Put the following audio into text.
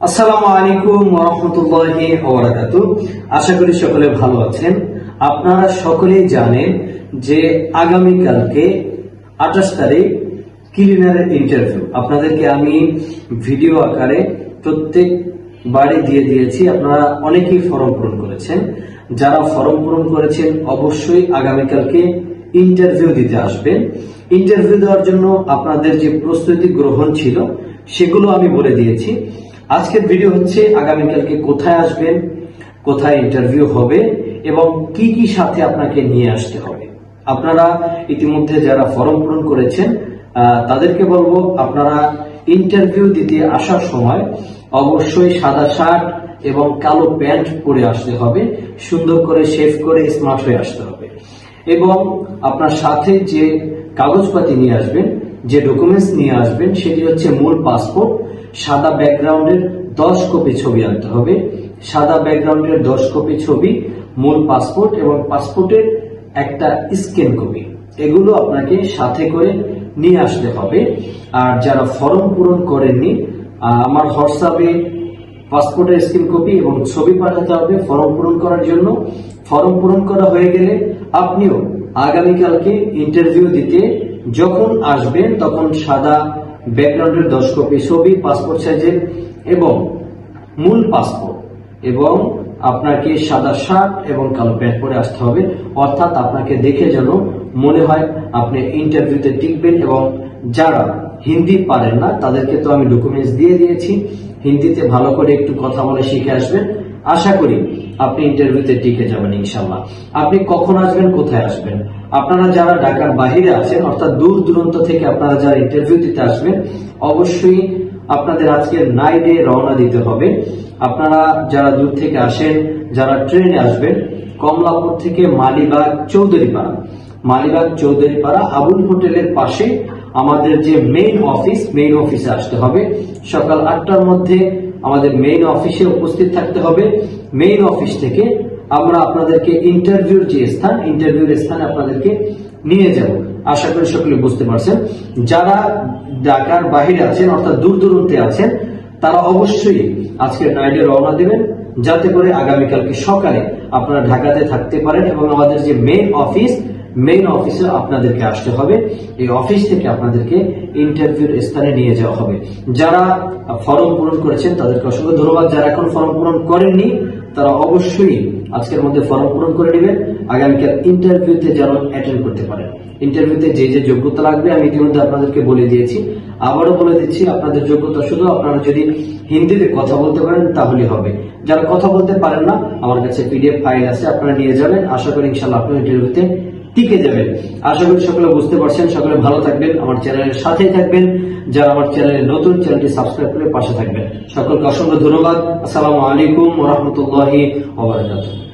আসসালামু আলাইকুম রহমতুল্লাহি আশা করি সকলে ভালো আছেন। আপনারা সকলেই জানেন যে আগামীকালকে আঠাশ তারিখ ক্লিনারের ইন্টারভিউ আপনাদেরকে আমি ভিডিও আকারে প্রত্যেক বাড়ি দিয়ে দিয়েছি। আপনারা অনেকেই ফর্ম পূরণ করেছেন। যারা ফর্ম পূরণ করেছেন, অবশ্যই আগামীকালকে ইন্টারভিউ দিতে আসবেন। ইন্টারভিউ দেওয়ার জন্য আপনাদের যে প্রস্তুতি গ্রহণ ছিল, সেগুলো আমি বলে দিয়েছি। আজকের ভিডিও হচ্ছে আগামীকালকে কোথায় আসবেন, কোথায় ইন্টারভিউ হবে এবং কি কি সাথে আপনাকে নিয়ে আসতে হবে। আপনারা ইতিমধ্যে যারা ফর্ম পূরণ করেছেন তাদেরকে বলব আপনারা ইন্টারভিউ দিতে আসার সময় অবশ্যই সাদা শার্ট এবং কালো প্যান্ট পরে আসতে হবে, সুন্দর করে শেভ করে স্মার্ট হয়ে আসতে হবে। এবং আপনার সাথে যে কাগজপাতি নিয়ে আসবেন যে ডকুমেন্টস নিয়ে আসবেন, সেটি হচ্ছে মূল পাসপোর্ট সাদা ব্যাকগ্রাউন্ডের দশ কপি ছবি আনতে হবে। সাদা ব্যাকগ্রাউন্ডের দশ কপি ছবি, মূল পাসপোর্ট এবং পাসপোর্টের একটা স্ক্যান কপি এগুলো আপনাকে সাথে করে নিয়ে আসতে হবে। আর যারা ফর্ম পূরণ করেননি আমার হোয়াটসঅ্যাপে পাসপোর্টের স্ক্রিন কপি এবং ছবি পাঠাতে হবে ফর্ম পূরণ করার জন্য। ফর্ম পূরণ করা হয়ে গেলে আপনিও আগামীকালকে ইন্টারভিউ দিতে যখন আসবেন, তখন সাদা ব্যাকগ্রাউন্ডের দশ কপি ছবি পাসপোর্ট সাইজের এবং মূল পাসপোর্ট এবং আপনাকে সাদা শার্ট এবং কালো প্যান্ট পরে আসতে হবে। অর্থাৎ আপনাকে দেখে যেন মনে হয় আপনি ইন্টারভিউতে টিকবেন এবং যারা হিন্দি পারেন না, তাদেরকে তো আমি ডকুমেন্টস দিয়ে দিয়েছি। হিন্দিতে ভালো করে একটু কথা বলে শিখে আসবেন। আশা করি আপনি ইন্টারভিউতে টিকে যাবেন ইনশাল্লাহ আপনি কখন আসবেন, কোথায় আসবেন? আপনারা যারা ঢাকার বাহিরে আছেন, অর্থাৎ দূর দূরান্ত থেকে আপনারা যারা ইন্টারভিউ দিতে আসবেন, অবশ্যই আপনাদের আজকে নাইটে রওনা দিতে হবে। আপনারা যারা দূর থেকে আসেন, যারা ট্রেনে আসবেন, কমলাপুর থেকে মালিবাগ চৌধুরীপাড়া। মালিবাগ চৌধুরীপাড়া আবুল হোটেলের পাশে আমাদের যে মেইন অফিস মেইন অফিসে আসতে হবে। সকাল আটটার মধ্যে আমাদের মেইন অফিসে উপস্থিত থাকতে হবে। মেইন অফিস থেকে আমরা আপনাদেরকে ইন্টারভিউর যে স্থান ইন্টারভিউর স্থানে আপনাদেরকে নিয়ে যাব। আশা করি সকলে বুঝতে পারছেন। যারা ঢাকার বাইরে আছেন, অর্থাৎ দূর দূরান্তে আছেন, তারা অবশ্যই আজকে নাইটে রওনা দেবেন। যাতে করে আগামীকালকে সকালে আপনারা ঢাকাতে থাকতে পারেন এবং আমাদের যে মেইন অফিস মেইন অফিসে আপনাদেরকে আসতে হবে। এই অফিস থেকে আপনাদেরকে ইন্টারভিউর স্থানে নিয়ে যাওয়া হবে। যারা ফর্ম পূরণ করেছেন, তাদেরকে অসংখ্য ধন্যবাদ। যারা এখন ফর্ম পূরণ করেননি, তারা অবশ্যই আজকের মধ্যে ফর্ম পূরণ করে নেবেন। আগামীকাল ইন্টারভিউতে যেন অ্যাটেন্ড করতে পারেন। ইন্টারভিউতে যে যে যোগ্যতা লাগবে, আমি ইতিমধ্যে আপনাদেরকে বলে দিয়েছি। আবারও বলে দিচ্ছি, আপনাদের যোগ্যতা শুধু আপনারা যদি হিন্দিতে কথা বলতে পারেন, তাহলে হবে। যারা কথা বলতে পারেন না, আমার কাছে পিডিএফ ফাইল আছে, আপনারা নিয়ে যাবেন। আশা করি ইনশাল্লাহ আপনি ইন্টারভিউতে টিকে যাবে। আশা করি সকলে বুঝতে পারছেন। সকলে ভালো থাকবেন। আমার চ্যানেলের সাথেই থাকবেন। যারা আমার চ্যানেলে নতুন, চ্যানেলটি সাবস্ক্রাইব করে পাশে থাকবেন। সকলকে অসংখ্য ধন্যবাদ। আসসালামু আলাইকুম রহমতুল্লাহি ওবরাকাতুহ